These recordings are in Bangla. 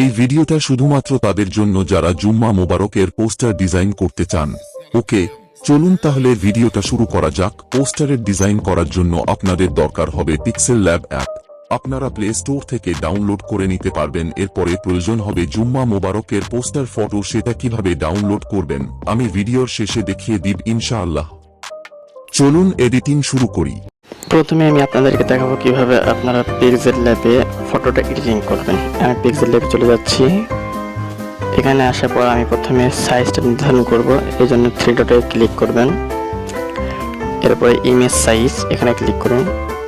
এই ভিডিওটা শুধুমাত্র তাদের জন্য যারা জুম্মা মোবারকের পোস্টার ডিজাইন করতে চান। ওকে, চলুন তাহলে ভিডিওটা শুরু করা যাক। পোস্টারের ডিজাইন করার জন্য আপনাদের দরকার হবে পিক্সেল ল্যাব অ্যাপ আপনারা প্লে স্টোর থেকে ডাউনলোড করে নিতে পারবেন। এরপরে প্রয়োজন হবে জুম্মা মোবারকের পোস্টার ফটো। সেটা কীভাবে ডাউনলোড করবেন? আমি ভিডিওর শেষে দেখিয়ে দিব ইনশাআল্লাহ। চলুন এডিটিং শুরু করি। প্রথমে আমি আপনাদেরকে দেখাবো কীভাবে আপনারা পিক্সেল ল্যাবে ফটোটা এডিটিং করবেন। আমি পিক্সেল ল্যাবে চলে যাচ্ছি। এখানে আসার পর আমি প্রথমে সাইজটা নির্ধারণ করব এই জন্য থ্রি ডটে ক্লিক করবেন। এরপরে ইমেজ সাইজ এখানে ক্লিক করুন।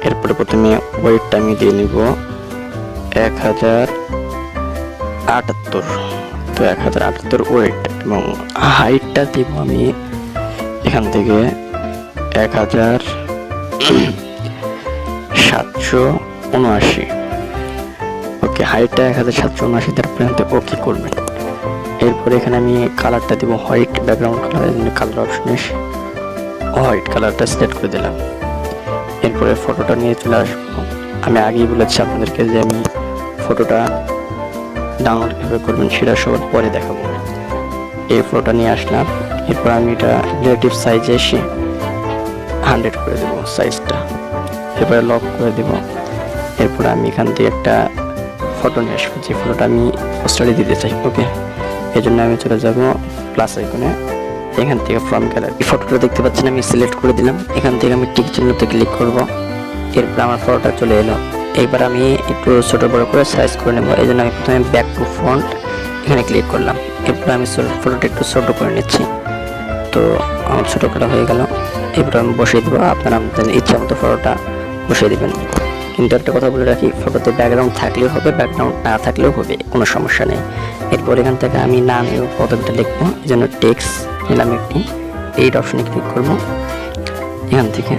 এরপরে প্রথমে ওয়েটটা আমি দিয়ে নিব। এক হাজার আটাত্তর। তো এক হাজার আটাত্তর ওয়েট এবং হাইটটা দিব আমি এখান থেকে। এক হাজার সাতশো উনআশি। ওকে হাইটটা এক হাজার সাতশো উনআশি তারপরে ওকে করবেন। এরপরে এখানে আমি কালারটা দিব হোয়াইট ব্যাকগ্রাউন্ড কালার কালার অপশনে হোয়াইট কালারটা সিলেক্ট করে দিলাম। এরপরে ফটোটা নিয়ে চলে আসব। আমি আগেই বলেছি আপনাদেরকে যে আমি ফটোটা ডাউনলোড কীভাবে করবেন সেটা সবার পরে দেখাবো। এই ফটোটা নিয়ে আসলাম। এরপর আমি এটা রিলেটিভ সাইজে এসে হান্ড্রেড করে দেবো সাইজটা এরপরে লক করে দেব। এরপরে আমি এখান থেকে একটা ফটো নিয়ে আসব। যে ফটোটা আমি পোস্টারে দিতে চাই ওকে এই জন্য আমি চলে যাব প্লাস আইকনে এখান থেকে ফ্রম গ্যালারি ফটোটা দেখতে পাচ্ছেন, আমি সিলেক্ট করে দিলাম। এখান থেকে আমি টিক চিহ্নতে ক্লিক করব। এরপর আমার ফটোটা চলে এলো। এইবার আমি একটু ছোট বড় করে সাইজ করে নেব। এই জন্য আমি প্রথমে ব্যাক টু ফ্রন্ট এখানে ক্লিক করলাম। এরপর আমি ফটোটা একটু ছোট করে নিচ্ছি। তো আমার ছোটো করা হয়ে গেল। এবার আমি বসিয়ে দেবো আপনারা আপনাদের ইচ্ছা মতো ফটোটা বসিয়ে দেবেন। কিন্তু একটা কথা বলে রাখি ফটোতে ব্যাকগ্রাউন্ড থাকলেও হবে ব্যাকগ্রাউন্ড না থাকলেও হবে, কোনো সমস্যা নেই। এরপর এখান থেকে আমি নাম এবং পদকটা লিখব, এই জন্য টেক্স নিলাম একটি এইট অপশনে ক্লিক করব। এখান থেকে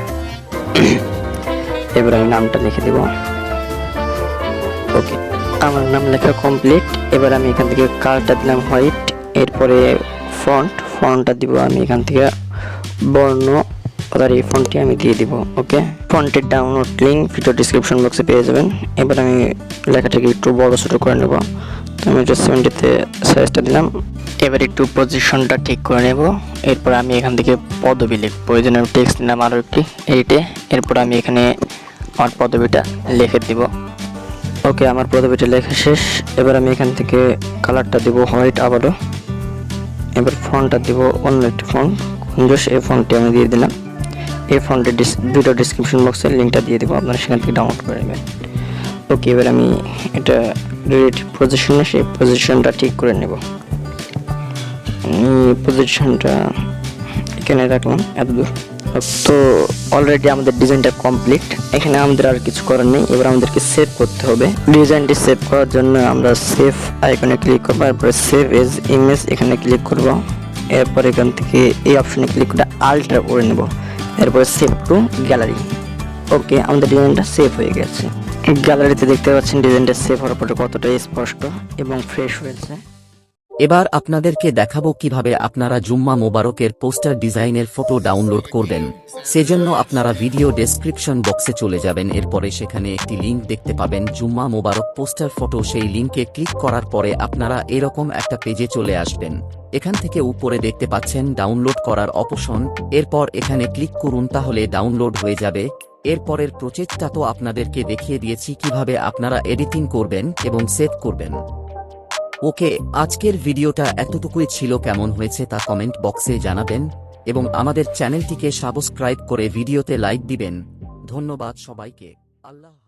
এবার আমি নামটা লিখে দেবো। ওকে আমার নাম লেখা কমপ্লিট এবার আমি এখান থেকে কালারটা দিলাম হোয়াইট এরপরে ফন্ট ফন্টটা দিব আমি এখান থেকে বর্ণ অর্থাৎ এই ফন্টটি আমি দিয়ে দিব, ওকে? ফন্টের ডাউনলোড লিঙ্ক ভিডিও ডিসক্রিপশন বক্সে পেয়ে যাবেন। এবার আমি লেখাটাকে একটু বড় ছোটো করে নেব। তো আমি সেভেন্টিতে সাইজটা দিলাম। এবার একটু পজিশনটা ঠিক করে নেব। এরপর আমি এখান থেকে পদবি লিখব। এই জন্য আমি টেক্সট দিলাম আরও একটি এইটে এরপর আমি এখানে আমার পদবিটা লিখে দিব। ওকে, আমার পদবিটা লেখা শেষ। এবার আমি এখান থেকে কালারটা দিব হোয়াইট আবারও। এবার ফোনটা দিব অন্য একটি ফোন কুঞ্জস এই ফোনটি আমি দিয়ে দিলাম। এই ফোনটির ভিডিও ডিসক্রিপশন বক্সে লিঙ্কটা দিয়ে দেবো, আপনারা সেখান থেকে ডাউনলোড করে নেবেন। ওকে, এবার আমি এটা রিলেটিভ পজিশনে সেই পজিশনটা ঠিক করে নেব। পজিশনটা এখানে রাখলাম, এত তো অলরেডি আমাদের ডিজাইনটা কমপ্লিট এখানে আমাদের আর কিছু করার নেই, এবার আমাদেরকে সেভ করতে হবে। ডিজাইনটি সেভ করার জন্য আমরা সেভ আইকনে ক্লিক করব, এরপরে সেভ এজ ইমেজ এখানে ক্লিক করব। এরপর এখান থেকে এই অপশনে ক্লিক করে আল্ট্রা করে নেব। এরপরে সেভ টু গ্যালারি ওকে আমাদের ডিজাইনটা সেভ হয়ে গেছে। গ্যালারিতে দেখতে পাচ্ছেন ডিজাইনটা সেভ হওয়ার পরে কতটা স্পষ্ট এবং ফ্রেশ হয়েছে। এবার আপনাদেরকে দেখাবো কীভাবে আপনারা জুম্মা মোবারকের পোস্টার ডিজাইনের ফটো ডাউনলোড করবেন। সেজন্য আপনারা ভিডিও ডেসক্রিপশন বক্সে চলে যাবেন। এরপরে সেখানে একটি লিংক দেখতে পাবেন, জুম্মা মোবারক পোস্টার ফটো। সেই লিংকে ক্লিক করার পরে আপনারা এরকম একটা পেজে চলে আসবেন। এখান থেকে উপরে দেখতে পাচ্ছেন, ডাউনলোড করার অপশন। এরপর এখানে ক্লিক করুন, তাহলে ডাউনলোড হয়ে যাবে। এরপরের প্রচেষ্টা তো আপনাদেরকে দেখিয়ে দিয়েছি কীভাবে আপনারা এডিটিং করবেন এবং সেভ করবেন। ওকে, আজকের ভিডিওটা এতটুকুই ছিল কেমন হয়েছে তা কমেন্ট বক্সে জানাবেন, এবং আমাদের চ্যানেলটিকে সাবস্ক্রাইব করে ভিডিওতে লাইক দিবেন। ধন্যবাদ সবাইকে। আল্লাহ